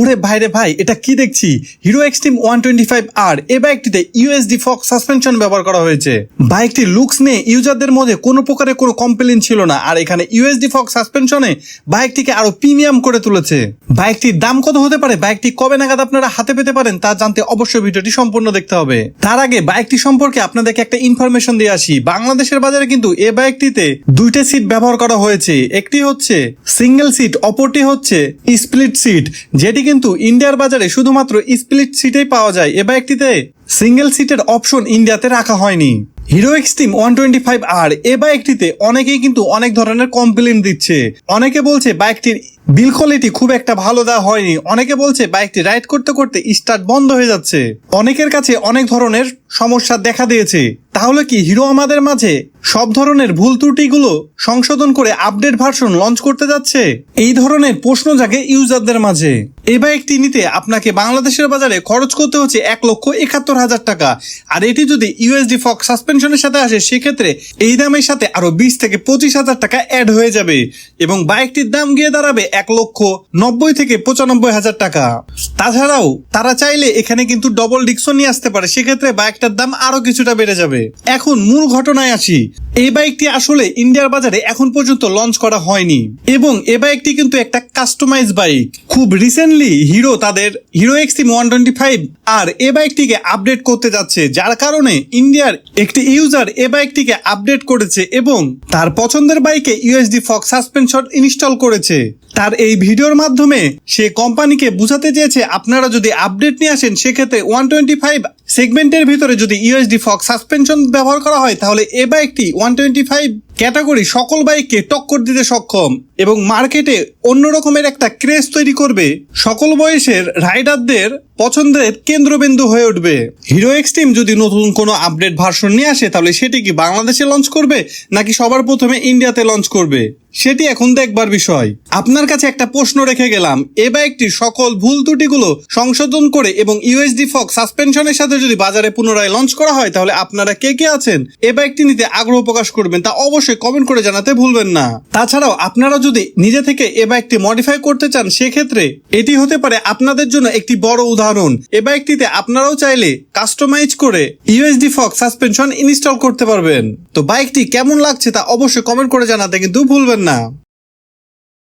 ওরে ভাইরে ভাই, এটা কি দেখছি? Hero Xtreme one twenty five R এ বাইকটিতে ইউএসডি ফক সাসপেনশন ব্যবহার করা হয়েছে। বাইকটির লুকস নিয়ে ইউজারদের মধ্যে কোনো প্রকারের কোনো কমপ্লেন ছিল না, আর এখানে ইউএসডি ফক সাসপেনশনে বাইকটিকে আরও প্রিমিয়াম করে তুলেছে। বাইকটির দাম কত হতে পারে? বাইকটি কবে নাগাদ আপনারা হাতে পেতে পারেন তা জানতে অবশ্যই ভিডিওটি সম্পূর্ণ দেখতে হবে। তার আগে বাইকটি সম্পর্কে আপনাদেরকে একটা ইনফরমেশন দিয়ে আসি। বাংলাদেশের বাজারে কিন্তু এ বাইকটিতে দুইটা সিট ব্যবহার করা হয়েছে। একটি হচ্ছে সিঙ্গেল সিট অপরটি হচ্ছে স্প্লিট সিট যেটি কিন্তু ইন্ডিয়ার বাজারে শুধুমাত্র স্প্লিট সিটেই পাওয়া যায় এ বাইকটিতে সিঙ্গেল সিটের অপশন ইন্ডিয়াতে রাখা হয়নি। Hero Xtreme one twenty five R এ বাইকটিতে অনেকেই কিন্তু অনেক ধরনের কমপ্লেন দিচ্ছে। অনেকে বলছে বাইকটির বিল কোয়ালিটি খুব একটা ভালো দেওয়া হয়নি। অনেকে বলছে বাইকটি রাইড করতে করতে স্টার্ট বন্ধ হয়ে যাচ্ছে। অনেকের কাছে অনেক ধরনের সমস্যা দেখা দিয়েছে। তাহলে কি হিরো আমাদের মাঝে সব ধরনের ভুল ত্রুটিগুলো সংশোধন করে আপডেট ভার্সন লঞ্চ করতে যাচ্ছে? এই ধরনের প্রশ্ন জাগে ইউজারদের মাঝে। এই বাইকটি নিতে আপনাকে বাংলাদেশের বাজারে খরচ করতে হচ্ছে এক লক্ষ একাত্তর হাজার টাকা। আর এটি যদি ইউএসডি ফক সাসপেনশনের সাথে আসে, সেক্ষেত্রে এই দামের সাথে আরও বিশ থেকে পঁচিশ হাজার টাকা অ্যাড হয়ে যাবে এবং বাইকটির দাম গিয়ে দাঁড়াবে এক লক্ষ নব্বই থেকে পঁচানব্বই হাজার টাকা। তাছাড়াও তারা চাইলে এখানে কিন্তু ডবল ডিক্সও নিয়ে আসতে পারে, সেক্ষেত্রে বাইকটার দাম আরও কিছুটা বেড়ে যাবে। এখন মূল ঘটনায় আসি। এই বাইকটি আসলে ইন্ডিয়ার বাজারে এখন পর্যন্ত লঞ্চ করা হয়নি। এবং এ বাইকটি কিন্তু একটা কাস্টমাইজ বাইক। খুব রিসেন্টলি হিরো তাদের হিরো এক্সি ওয়ান টোয়েন্টি ফাইভ আর এ বাইকটিকে আপডেট করতে যাচ্ছে, যার কারণে ইন্ডিয়ার একটি ইউজার এ বাইকটিকে আপডেট করেছে এবং তার পছন্দের বাইকে ইউএসডি ফক সাসপেনশন ইনস্টল করেছে। তার এই ভিডিওর মাধ্যমে সে কোম্পানিকে বুঝাতে চেয়েছে, আপনারা যদি আপডেট নিয়ে আসেন, সেক্ষেত্রে ওয়ান টোয়েন্টি ফাইভ সেগমেন্টের ভিতরে যদি ইউএসডি ফক সাসপেনশন ব্যবহার করা হয়, তাহলে এ বাইকটি ওয়ান টোয়েন্টি ফাইভ ক্যাটাগরি সকল বাইককে টক্কর দিতে সক্ষম এবং মার্কেটে অন্য রকমের একটা ক্রেজ তৈরি করবে, সকল বয়সের রাইডারদের পছন্দের কেন্দ্রবিন্দু হয়ে উঠবে। হিরো এক্সট্রিম যদি নতুন কোনো আপডেট ভার্সন নিয়ে আসে, তাহলে সেটি কি বাংলাদেশে লঞ্চ করবে, নাকি সবার প্রথমে ইন্ডিয়াতে লঞ্চ করবে? সেটি এখন দেখবার বিষয়। আপনার কাছে একটা প্রশ্ন রেখে গেলাম, এ বাইকটির সকল ভুল ত্রুটিগুলো সংশোধন করে এবং ইউএসডি ফক সাসপেনশনের সাথে যদি বাজারে পুনরায় লঞ্চ করা হয়, তাহলে আপনারা কে কে আছেন? এ বাইকটি নিতে আগ্রহ প্রকাশ করবেন, তা অবশ্যই কমেন্ট করে জানাতে ভুলবেন না। তাছাড়াও আপনারা যদি নিজে থেকে এ বাইকটি মডিফাই করতে চান, সেক্ষেত্রে এটি হতে পারে আপনাদের জন্য একটি বড় উদাহরণ। এ বাইকটিতে আপনারাও চাইলে কাস্টমাইজ করে ইউএসডি ফক সাসপেনশন ইনস্টল করতে পারবেন। তো বাইকটি কেমন লাগছে তা অবশ্যই কমেন্ট করে জানাতে কিন্তু ভুলবেন না।